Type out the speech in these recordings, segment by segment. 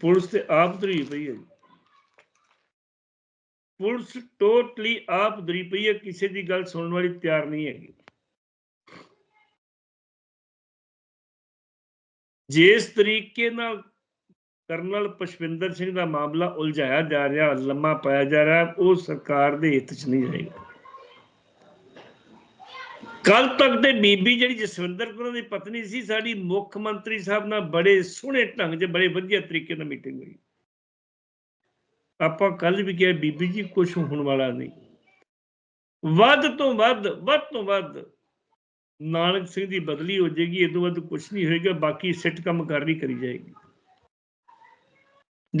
Police ਤੇ ਆਪ ਧਰੀ ਪਈ ਹੈ ਪੁਲਿਸ ਟੋਟਲੀ ਆਪ ਧਰੀ ਪਈ ਹੈ, ਕਿਸੇ ਦੀ ਗੱਲ ਸੁਣਨ ਵਾਲੀ ਤਿਆਰ ਨਹੀਂ ਹੈਗੀ। ਜਿਸ ਤਰੀਕੇ ਨਾਲ ਕਰਨਲ ਪਸ਼ਵਿੰਦਰ ਸਿੰਘ ਦਾ ਮਾਮਲਾ ਉਲਝਾਇਆ ਜਾ ਰਿਹਾ, ਲੰਮਾ ਪਾਇਆ ਜਾ ਰਿਹਾ, ਉਹ ਸਰਕਾਰ ਦੇ ਹਿੱਤ 'ਚ ਨਹੀਂ ਰਹੇਗਾ। ਕੱਲ ਤੱਕ ਤੇ ਬੀਬੀ ਜਿਹੜੀ ਜਸਵਿੰਦਰ ਕੌਰ ਦੀ ਪਤਨੀ ਸੀ, ਸਾਡੀ ਮੁੱਖ ਮੰਤਰੀ ਸਾਹਿਬ ਨਾਲ ਬੜੇ ਸੋਹਣੇ ਢੰਗ 'ਚ, ਬੜੇ ਵਧੀਆ ਤਰੀਕੇ ਨਾਲ ਮੀਟਿੰਗ ਹੋਈ। ਆਪਾਂ ਕੱਲ ਵੀ ਕਿਹਾ, ਬੀਬੀ ਜੀ ਕੁਝ ਹੋਣ ਵਾਲਾ ਨਹੀਂ। ਵੱਧ ਤੋਂ ਵੱਧ ਵੱਧ ਤੋਂ ਵੱਧ ਨਾਨਕ ਸਿੰਘ ਦੀ ਬਦਲੀ ਹੋ ਜਾਏਗੀ, ਇਹ ਤੋਂ ਵੱਧ ਕੁਝ ਨਹੀਂ ਹੋਏਗਾ, ਬਾਕੀ ਸਿੱਟ ਕੰਮ ਕਰਨੀ ਕਰੀ ਜਾਏਗੀ।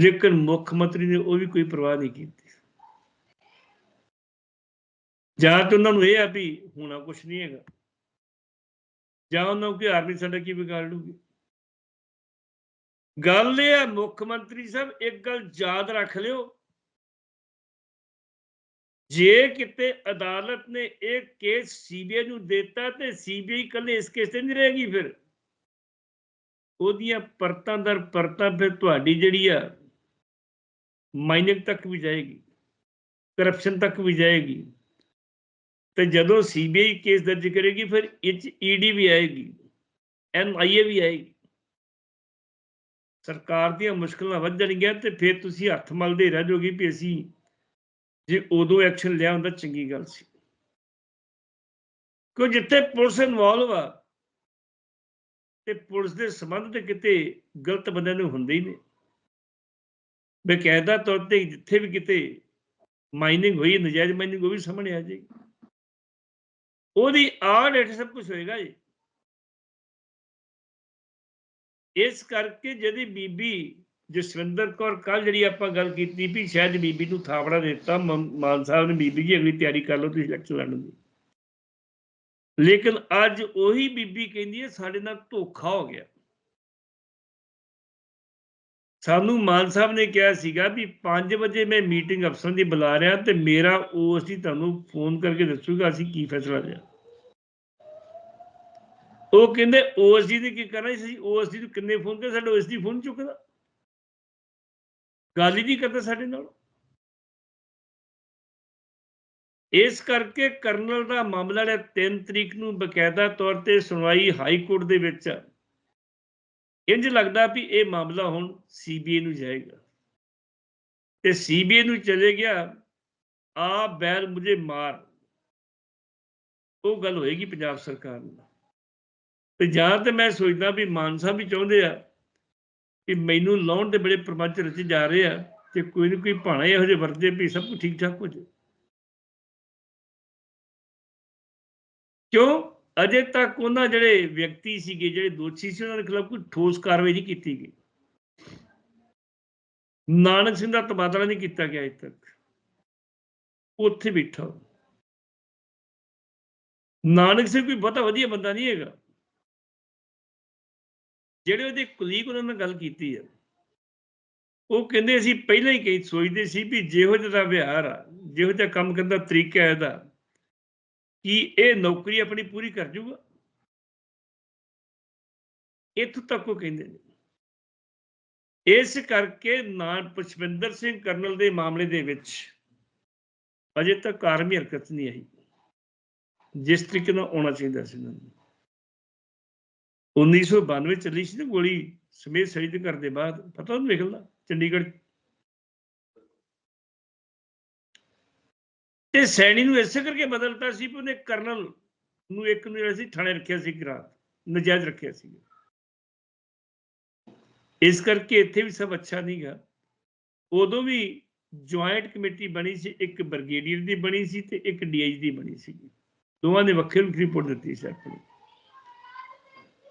ਲੇਕਿਨ ਮੁੱਖ ਮੰਤਰੀ ਨੇ ਉਹ ਵੀ ਕੋਈ ਪਰਵਾਹ ਨਹੀਂ ਕੀਤੀ। ਜਾਂ ਤਾਂ ਉਹਨਾਂ ਨੂੰ ਇਹ ਆ ਵੀ ਹੋਣਾ ਕੁਝ ਨਹੀਂ ਹੈਗਾ। ਜਾਂ ਉਹਨਾਂ ਨੂੰ ਕਿ ਆਰਮੀ ਸਾਡਾ ਕੀ ਵਿਗਾੜ ਲੂਗੀ ਗੱਲ ਇਹ ਆ, ਮੁੱਖ ਮੰਤਰੀ ਸਾਹਿਬ, ਇੱਕ ਗੱਲ ਯਾਦ ਰੱਖ ਲਿਓ। ਜੇ ਕਿਤੇ ਅਦਾਲਤ ਨੇ ਇਹ ਕੇਸ ਸੀਬੀਆਈ ਨੂੰ ਦਿੱਤਾ ਤੇ ਸੀਬੀਆਈ ਕੱਲੇ ਇਸ ਕੇਸ ਤੇ ਨਹੀਂ ਰਹੇਗੀ ਫਿਰ। ਉਹਦੀਆਂ ਪਰਤਾਂ ਦਰ ਪਰਤਾਂ ਫਿਰ ਤੁਹਾਡੀ ਜਿਹੜੀ ਆ ਮਾਈਨਿੰਗ ਤੱਕ ਵੀ ਜਾਏਗੀ। ਕਰਪਸ਼ਨ ਤੱਕ ਵੀ ਜਾਏਗੀ। ਤੇ ਜਦੋਂ ਸੀਬੀਆਈ ਕੇਸ ਦਰਜ ਕਰੇਗੀ, ਫਿਰ ਇਹ ਈਡੀ ਵੀ ਆਏਗੀ ਐਨਆਈਏ ਵੀ ਆਏਗੀ। ਸਰਕਾਰ ਦੀਆਂ ਮੁਸ਼ਕਲਾਂ ਵੱਧ ਜਾਣਗੀਆਂ ਤੇ ਫਿਰ ਤੁਸੀਂ ਹੱਥ ਮਲਦੇ ਰਹਿ ਜਾਓਗੇ ਵੀ ਅਸੀਂ ਜੇ ਉਦੋਂ ਐਕਸ਼ਨ ਲਿਆ ਹੁੰਦਾ, ਚੰਗੀ ਗੱਲ ਸੀ। ਕਿਉਂ ਜਿੱਥੇ ਪੁਲਿਸ ਇਨਵੋਲਵ ਆ, ਤੇ ਪੁਲਿਸ ਦੇ ਸੰਬੰਧ ਤੇ ਕਿਤੇ ਗਲਤ ਬੰਦਿਆਂ ਨੂੰ ਹੁੰਦੇ ਹੀ ਨੇ ਬਕਾਇਦਾ ਤੌਰ ਤੇ ਜਿੱਥੇ ਵੀ ਕਿਤੇ ਮਾਈਨਿੰਗ ਹੋਈ, ਨਜਾਇਜ਼ ਮਾਈਨਿੰਗ ਉਹ ਵੀ ਸਾਹਮਣੇ ਆ ਜਾਏਗੀ। ਉਹਦੀ ਆੜ ਹੇਠ ਸਭ ਕੁਝ ਹੋਏਗਾ ਜੀ। ਇਸ ਕਰਕੇ ਜਿਹਦੀ ਬੀਬੀ ਜਸਵਿੰਦਰ ਕੌਰ ਕੱਲ ਜਿਹੜੀ ਆਪਾਂ ਗੱਲ ਕੀਤੀ ਵੀ ਸ਼ਾਇਦ ਬੀਬੀ ਨੂੰ ਥਾਪੜਾ ਦਿੱਤਾ ਮਾਨ ਸਾਹਿਬ ਨੇ ਬੀਬੀ ਜੀ ਅਗਲੀ ਤਿਆਰੀ ਕਰ ਲਓ, ਤੁਸੀਂ ਇਲੈਕਸ਼ਨ ਲੜਨ ਦੀ। ਲੇਕਿਨ ਅੱਜ ਉਹੀ ਬੀਬੀ ਕਹਿੰਦੀ ਹੈ, ਸਾਡੇ ਨਾਲ ਧੋਖਾ ਹੋ ਗਿਆ। ਸਾਨੂੰ ਮਾਨ ਸਾਹਿਬ ਨੇ ਕਿਹਾ ਸੀਗਾ ਵੀ 5 ਵਜੇ ਮੈਂ ਮੀਟਿੰਗ ਅਫਸਰਾਂ ਦੀ ਬੁਲਾ ਰਿਹਾ ਤੇ ਮੇਰਾ ਉਹ ਅਸੀਂ ਤੁਹਾਨੂੰ ਫੋਨ ਕਰਕੇ ਦੱਸੂਗਾ ਅਸੀਂ ਕੀ ਫੈਸਲਾ ਲਿਆ। ਉਹ ਕਹਿੰਦੇ ਓਐਸਡੀ ਨੇ ਕੀ ਕਰਨਾ ਸੀ ਓਐਸਡੀ ਨੂੰ ਕਿੰਨੇ ਫੋਨ ਕਰ, ਸਾਡਾ ਓਐਸਡੀ ਫੋਨ ਚੁੱਕਦਾ। ਗੱਲ ਹੀ ਨਹੀਂ ਕਰਦਾ ਸਾਡੇ ਨਾਲ। ਇਸ ਕਰਕੇ ਕਰਨਲ ਦਾ ਮਾਮਲਾ ਨੇ 3 ਤਰੀਕ ਨੂੰ ਬਕਾਇਦਾ ਤੌਰ ਤੇ ਸੁਣਵਾਈ ਹਾਈ ਕੋਰਟ ਦੇ ਵਿੱਚ ਇੰਜ ਲੱਗਦਾ ਵੀ ਇਹ ਮਾਮਲਾ ਹੁਣ ਸੀਬੀਆਈ ਨੂੰ ਜਾਏਗਾ। ਤੇ ਸੀਬੀਆਈ ਨੂੰ ਚਲੇ ਗਿਆ, ਆ ਬੈਲ ਮੁਝੇ ਮਾਰ। ਉਹ ਗੱਲ ਹੋਏਗੀ ਪੰਜਾਬ ਸਰਕਾਰ ਨਾਲ। ਤੇ ਜਾਂ ਤੇ ਮੈਂ ਸੋਚਦਾ ਵੀ ਮਾਨ ਸਾਹਿਬ ਵੀ ਚਾਹੁੰਦੇ ਆ ਕਿ ਮੈਨੂੰ ਲਾਉਣ ਦੇ ਬੜੇ ਪ੍ਰਬੰਧ ਰਚੇ ਜਾ ਰਹੇ ਆ, ਕਿ ਕੋਈ ਨਾ ਕੋਈ ਭਾਣਾ ਇਹੋ ਜਿਹੇ ਵਰਤੇ ਵੀ ਸਭ ਕੁਝ ਠੀਕ ਠਾਕ ਹੋ ਜਾਵੇ ਕਿਉਂ? ਅਜੇ ਤੱਕ ਉਹਨਾਂ ਜਿਹੜੇ ਵਿਅਕਤੀ ਸੀਗੇ, ਜਿਹੜੇ ਦੋਸ਼ੀ ਸੀ, ਉਹਨਾਂ ਦੇ ਖਿਲਾਫ ਕੋਈ ਠੋਸ ਕਾਰਵਾਈ ਨਹੀਂ ਕੀਤੀ ਗਈ। ਨਾਨਕ ਸਿੰਘ ਦਾ ਤਬਾਦਲਾ ਨਹੀਂ ਕੀਤਾ ਗਿਆ ਅਜੇ ਤੱਕ। ਉੱਥੇ ਬੈਠਾ ਨਾਨਕ ਸਿੰਘ ਕੋਈ ਬਹੁਤਾ ਵਧੀਆ ਬੰਦਾ ਨਹੀਂ ਹੈਗਾ। ਜਿਹੜੇ ਉਹਦੇ ਕੁਲੀਗ ਉਹਨਾਂ ਨਾਲ ਗੱਲ ਕੀਤੀ ਹੈ ਉਹ ਕਹਿੰਦੇ ਅਸੀਂ ਪਹਿਲਾਂ ਹੀ ਕਹੀ, ਸੋਚਦੇ ਸੀ ਵੀ ਜਿਹੋ ਜਿਹਾ ਵਿਹਾਰ ਆ, ਜਿਹੋ ਜਿਹਾ ਕੰਮ ਕਰਨ ਦਾ ਤਰੀਕਾ ਹੈ ਇਹਦਾ ਕੀ ਇਹ ਨੌਕਰੀ ਆਪਣੀ ਪੂਰੀ ਕਰ ਜੂਗਾ? ਇਥੋਂ ਤੱਕ ਉਹ ਕਹਿੰਦੇ ਨੇ। ਇਸ ਕਰਕੇ ਨਾਨ ਪੁਸ਼ਪਿੰਦਰ ਸਿੰਘ ਕਰਨਲ ਦੇ ਮਾਮਲੇ ਦੇ ਵਿੱਚ ਅਜੇ ਤੱਕ ਆਰਮੀ ਹਰਕਤ ਨਹੀਂ ਆਈ। ਜਿਸ ਤਰੀਕੇ ਨਾਲ ਆਉਣਾ ਚਾਹੀਦਾ ਸੀ ਇਹਨਾਂ ਨੂੰ। 1992 ਚੱਲੀ ਸੀ ਨਾ ਗੋਲੀ ਸਮੇਤ ਸ਼ਹੀਦ ਘਰ ਦੇ ਬਾਅਦ ਪਤਾ ਉਹਨੂੰ ਨਿਕਲਦਾ ਚੰਡੀਗੜ੍ਹ ਤੇ ਸੈਣੀ ਨੂੰ ਇਸੇ ਕਰਕੇ ਬਦਲਤਾ ਸੀ ਵੀ ਉਹਨੇ ਕਰਨਲ ਨੂੰ ਇੱਕ ਨੂੰ ਜਿਹੜਾ ਸੀ ਥਾਣੇ ਰੱਖਿਆ ਸੀ ਰਾਤ, ਨਜਾਇਜ਼ ਰੱਖਿਆ ਸੀ। ਇਸ ਕਰਕੇ ਇੱਥੇ ਵੀ ਸਭ ਅੱਛਾ ਨਹੀਂਗਾ ਉਦੋਂ ਵੀ ਜੁਆਇੰਟ ਕਮੇਟੀ ਬਣੀ ਸੀ, ਇੱਕ ਬ੍ਰਿਗੇਡੀਅਰ ਦੀ ਬਣੀ ਸੀ ਤੇ ਇੱਕ ਡੀਆਈਜੀ ਦੀ ਬਣੀ ਸੀ। ਦੋਵਾਂ ਨੇ ਵੱਖਰੀ ਵੱਖਰੀ ਰਿਪੋਰਟ ਦਿੱਤੀ ਸੀ ਆਪਣੀ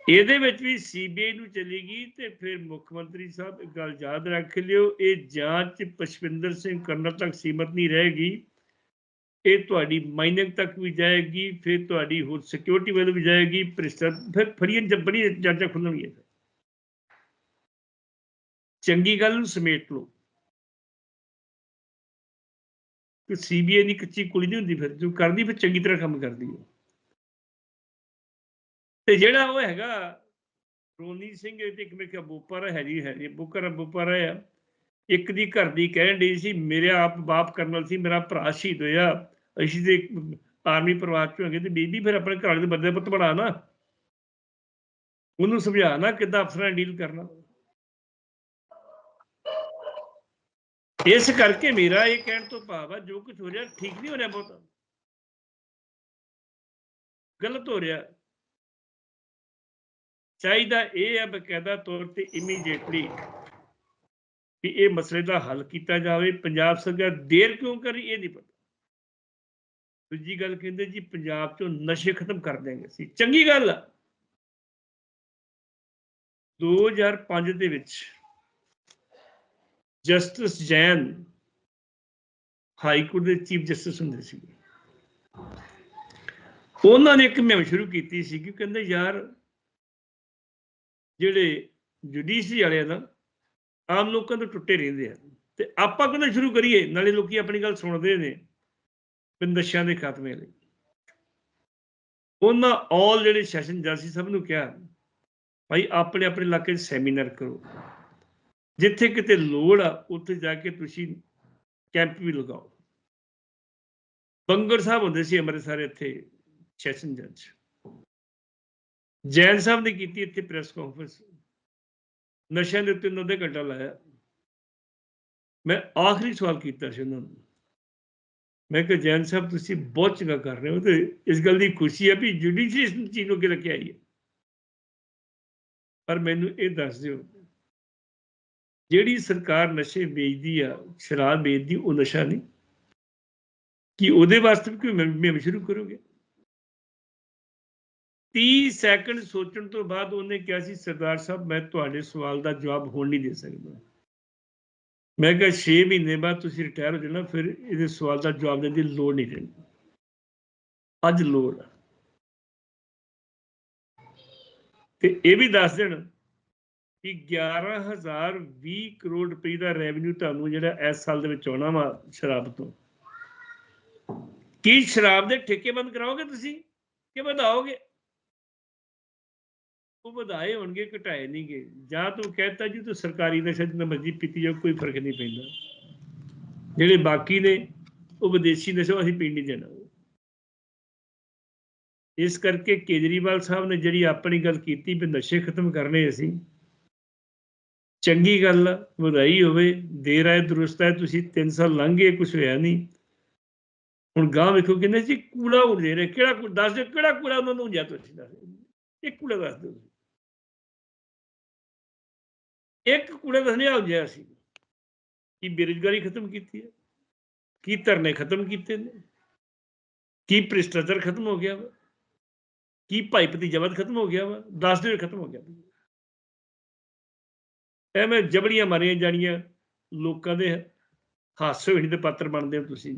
ਇਹਦੇ ਵਿੱਚ ਵੀ ਸੀਬੀਆਈ ਨੂੰ ਚਲੇਗੀ ਤੇ ਫਿਰ ਮੁੱਖ ਮੰਤਰੀ ਸਾਹਿਬ ਇੱਕ ਗੱਲ ਯਾਦ ਰੱਖ ਲਿਓ, ਇਹ ਜਾਂਚ ਪਸ਼ਵਿੰਦਰ ਸਿੰਘ ਕਰਨਲ ਤੱਕ ਸੀਮਤ ਨਹੀਂ ਰਹੇਗੀ ਇਹ ਤੁਹਾਡੀ ਮਾਈਨਿੰਗ ਤੱਕ ਵੀ ਜਾਏਗੀ, ਫਿਰ ਤੁਹਾਡੀ ਹੋਰ ਸਿਕਿਉਰਿਟੀ ਵੱਲ ਵੀ ਜਾਏਗੀ, ਫਿਰ ਫੜੀਆਂ ਜੱਬੜੀ ਜਾਂਚਾਂ ਖੁੱਲਣਗੀਆਂ। ਚੰਗੀ ਗੱਲ ਨੂੰ ਸਮੇਟ ਲਓ। ਕਿ ਸੀਬੀਆਈ ਦੀ ਕੱਚੀ ਕੁਲੀ ਨਹੀਂ ਹੁੰਦੀ ਫਿਰ, ਜੋ ਕਰਦੀ ਫਿਰ ਚੰਗੀ ਤਰ੍ਹਾਂ ਕੰਮ ਕਰਦੀ ਹੈ। ਤੇ ਜਿਹੜਾ ਉਹ ਹੈਗਾ, ਰੋਨੀ ਸਿੰਘ ਤੇ ਇੱਕ ਮੇਰੇ ਖਿਆਲ ਬੋਪਰ ਹੈ ਜੀ ਹੈ ਜੀ ਬੁਕਰ ਬੋਪਰ ਆ ਇੱਕ ਦੀ ਘਰ ਦੀ ਕਹਿਣ ਡਈ ਸੀ, ਮੇਰੇ ਆਪ ਬਾਪ ਕਰਨਲ ਸੀ, ਮੇਰਾ ਭਰਾ ਸ਼ਹੀਦ ਹੋਇਆ। ਅਸੀਂ ਤੇ ਆਰਮੀ ਪਰਿਵਾਰ ਚੋਂ ਹੈਗੇ ਤੇ ਬੀਬੀ ਫਿਰ ਆਪਣੇ ਘਰ ਦੇ ਬੰਦੇ ਪੁੱਤ ਬਣਾ ਨਾ। ਉਹਨੂੰ ਸਮਝਾ ਨਾ ਕਿੱਦਾਂ ਅਫਸਰਾਂ ਡੀਲ ਕਰਨਾ। ਇਸ ਕਰਕੇ ਮੇਰਾ ਇਹ ਕਹਿਣ ਤੋਂ ਭਾਵ ਆ, ਜੋ ਕੁਝ ਹੋ ਰਿਹਾ ਠੀਕ ਨਹੀਂ ਹੋ ਰਿਹਾ ਬਹੁਤ। ਗਲਤ ਹੋ ਰਿਹਾ। ਚਾਹੀਦਾ ਇਹ ਹੈ ਬਕਾਇਦਾ ਤੌਰ ਤੇ ਇਮੀਡੀਏਟਲੀ ਕਿ ਇਹ ਮਸਲੇ ਦਾ ਹੱਲ ਕੀਤਾ ਜਾਵੇ। ਪੰਜਾਬ ਸਰਕਾਰ ਦੇਰ ਕਿਉਂ ਕਰੀ ਇਹ ਨਹੀਂ ਪਤਾ। ਦੂਜੀ ਗੱਲ ਕਹਿੰਦੇ ਜੀ, ਪੰਜਾਬ ਚੋਂ ਨਸ਼ੇ ਖਤਮ ਕਰ ਦੇਂਗੇ ਸੀ ਚੰਗੀ ਗੱਲ ਆ। 2005 ਦੇ ਵਿੱਚ ਜਸਟਿਸ ਜੈਨ ਹਾਈ ਕੋਰਟ ਦੇ ਚੀਫ ਜਸਟਿਸ ਹੁੰਦੇ ਸੀ ਉਹਨਾਂ ਨੇ ਇੱਕ ਮੁਹਿੰਮ ਸ਼ੁਰੂ ਕੀਤੀ ਸੀ ਕਿ ਕਹਿੰਦੇ ਯਾਰ ਜਿਹੜੇ ਜੁਡੀਸ਼ਰੀ ਵਾਲੇ ਆ ਨਾ, ਆਮ ਲੋਕਾਂ ਤੋਂ ਟੁੱਟੇ ਰਹਿੰਦੇ ਆ। ਤੇ ਆਪਾਂ ਕਹਿੰਦੇ ਸ਼ੁਰੂ ਕਰੀਏ, ਨਾਲੇ ਲੋਕੀ ਆਪਣੀ ਗੱਲ ਸੁਣਦੇ ਨੇ। ਵੀ ਨਸ਼ਿਆਂ ਦੇ ਖਾਤਮੇ ਲਈ। ਉਹਨਾਂ ਆਲ ਜਿਹੜੇ ਸੈਸ਼ਨ ਜੱਜ ਸੀ, ਸਭ ਨੂੰ ਕਿਹਾ, ਭਾਈ, ਆਪਣੇ ਆਪਣੇ ਇਲਾਕੇ 'ਚ ਸੈਮੀਨਾਰ ਕਰੋ। ਜਿੱਥੇ ਕਿਤੇ ਲੋੜ ਆ, ਉੱਥੇ ਜਾ ਕੇ ਤੁਸੀਂ ਕੈਂਪ ਵੀ ਲਗਾਓ। ਬੰਗਰ ਸਾਹਿਬ ਹੁੰਦੇ ਸੀ ਅੰਮ੍ਰਿਤਸਰ ਇੱਥੇ ਸੈਸ਼ਨ ਜੱਜ ਜੈਨ ਸਾਹਿਬ ਨੇ ਕੀਤੀ ਇੱਥੇ ਪ੍ਰੈਸ ਕਾਨਫਰੰਸ ਨਸ਼ਿਆਂ ਦੇ ਉੱਤੇ ਉਹਨਾਂ ਦੇ ਘੰਟਾ ਲਾਇਆ। ਮੈਂ ਆਖਰੀ ਸਵਾਲ ਕੀਤਾ ਸੀ ਉਹਨਾਂ ਨੂੰ। ਮੈਂ ਕਿਹਾ, ਜੈਨ ਸਾਹਿਬ, ਤੁਸੀਂ ਬਹੁਤ ਚੰਗਾ ਕਰ ਰਹੇ ਹੋ। ਤੇ ਇਸ ਗੱਲ ਦੀ ਖੁਸ਼ੀ ਹੈ ਵੀ ਜੁਡੀਸ਼ਰੀ ਇਸ ਚੀਜ਼ ਨੂੰ ਅੱਗੇ ਲੈ ਹੈ। ਪਰ ਮੈਨੂੰ ਇਹ ਦੱਸ ਦਿਓ, ਜਿਹੜੀ ਸਰਕਾਰ ਨਸ਼ੇ ਵੇਚਦੀ ਆ, ਸ਼ਰਾਬ ਵੇਚਦੀ, ਉਹ ਨਸ਼ਾ ਨਹੀਂ। ਕੀ ਉਹਦੇ ਵਾਸਤੇ ਵੀ ਕੋਈ ਮੁਹਿੰਮ ਸ਼ੁਰੂ ਕਰੋਗੇ? 30 ਸੈਕਿੰਡ ਸੋਚਣ ਤੋਂ ਬਾਅਦ ਉਹਨੇ ਕਿਹਾ ਸੀ, ਸਰਦਾਰ ਸਾਹਿਬ, ਮੈਂ ਤੁਹਾਡੇ ਸਵਾਲ ਦਾ ਜਵਾਬ ਹੁਣ ਨਹੀਂ ਦੇ ਸਕਦਾ। ਮੈਂ ਕਿਹਾ 6 ਮਹੀਨੇ ਬਾਅਦ ਤੁਸੀਂ ਰਿਟਾਇਰ ਹੋ ਜਾਣਾ, ਫਿਰ ਇਹਦੇ ਸਵਾਲ ਦਾ ਜਵਾਬ ਦੇਣ ਦੀ ਲੋੜ ਨਹੀਂ ਰਹਿੰਦੀ ਅੱਜ ਲੋੜ ਆ। ਤੇ ਇਹ ਵੀ ਦੱਸ ਦੇਣ ਕਿ 11020 ਕਰੋੜ ਰੁਪਏ ਦਾ ਰੈਵਨਿਊ ਤੁਹਾਨੂੰ ਜਿਹੜਾ ਇਸ ਸਾਲ ਦੇ ਵਿੱਚ ਆਉਣਾ ਵਾ ਸ਼ਰਾਬ ਤੋਂ। ਕੀ ਸ਼ਰਾਬ ਦੇ ਠੇਕੇ ਬੰਦ ਕਰਾਓਗੇ ਤੁਸੀਂ? ਕਿ ਵਧਾਓਗੇ ਉਹ ਵਧਾਏ ਹੋਣਗੇ ਘਟਾਏ ਨਹੀਂਗੇ। ਜਾਂ ਤੂੰ ਕਹਿਤਾ ਜੀ ਤੂੰ ਸਰਕਾਰੀ ਨਸ਼ਾ ਜਿੰਨਾ ਮਰਜ਼ੀ ਪੀਤੀ ਜਾਓ ਕੋਈ ਫ਼ਰਕ ਨਹੀਂ ਪੈਂਦਾ। ਜਿਹੜੇ ਬਾਕੀ ਨੇ ਉਹ ਵਿਦੇਸ਼ੀ ਨਸ਼ਾ ਅਸੀਂ ਪੀਣ ਨਹੀਂ ਦੇਣਾ ਇਸ ਕਰਕੇ ਕੇਜਰੀਵਾਲ ਸਾਹਿਬ ਨੇ ਜਿਹੜੀ ਆਪਣੀ ਗੱਲ ਕੀਤੀ ਵੀ ਨਸ਼ੇ ਖਤਮ ਕਰਨੇ ਅਸੀਂ ਚੰਗੀ ਗੱਲ ਆ, ਵਧਾਈ ਹੋਵੇ ਦੇਰ ਆਏ ਦਰੁਸਤ ਹੈ ਤੁਸੀਂ 3 ਸਾਲ ਲੰਘ ਗਏ ਕੁਝ ਹੋਇਆ ਨਹੀਂ। ਹੁਣ ਗਾਂ ਵੇਖੋ ਕਹਿੰਦੇ ਜੀ ਕੂੜਾ ਉੜੇ ਰਿਹਾ। ਕਿਹੜਾ ਕੂ- ਦੱਸ ਦਿਓ ਕਿਹੜਾ ਕੂੜਾ ਉਹਨਾਂ ਨੂੰ ਜਾਂ ਤੁਸੀਂ ਦੱਸ ਦਿਓ। ਇੱਕ ਕੂੜਾ ਦੱਸ ਦਿਓ ਇੱਕ ਕੂੜਾ ਦੱਸਣੇ ਆ ਗਿਆ ਸੀ ਕੀ ਬੇਰੁਜ਼ਗਾਰੀ ਖਤਮ ਕੀਤੀ ਹੈ, ਕੀ ਧਰਨੇ ਖਤਮ ਕੀਤੇ ਨੇ, ਕੀ ਭ੍ਰਿਸ਼ਟਾਚਾਰ ਖਤਮ ਹੋ ਗਿਆ ਵਾ, ਕੀ ਭਾਈ ਭਤੀਜਾਵਾਦ ਖਤਮ ਹੋ ਗਿਆ ਵਾ, ਦੱਸ ਦਿਓ ਖਤਮ ਹੋ ਗਿਆ ਐਵੇਂ ਜਬੜੀਆਂ ਮਾਰੀਆਂ ਜਾਣੀਆਂ ਲੋਕਾਂ ਦੇ ਹਾਸੇ ਹੋਣੀ ਦੇ ਪਾਤਰ ਬਣਦੇ ਹੋ ਤੁਸੀਂ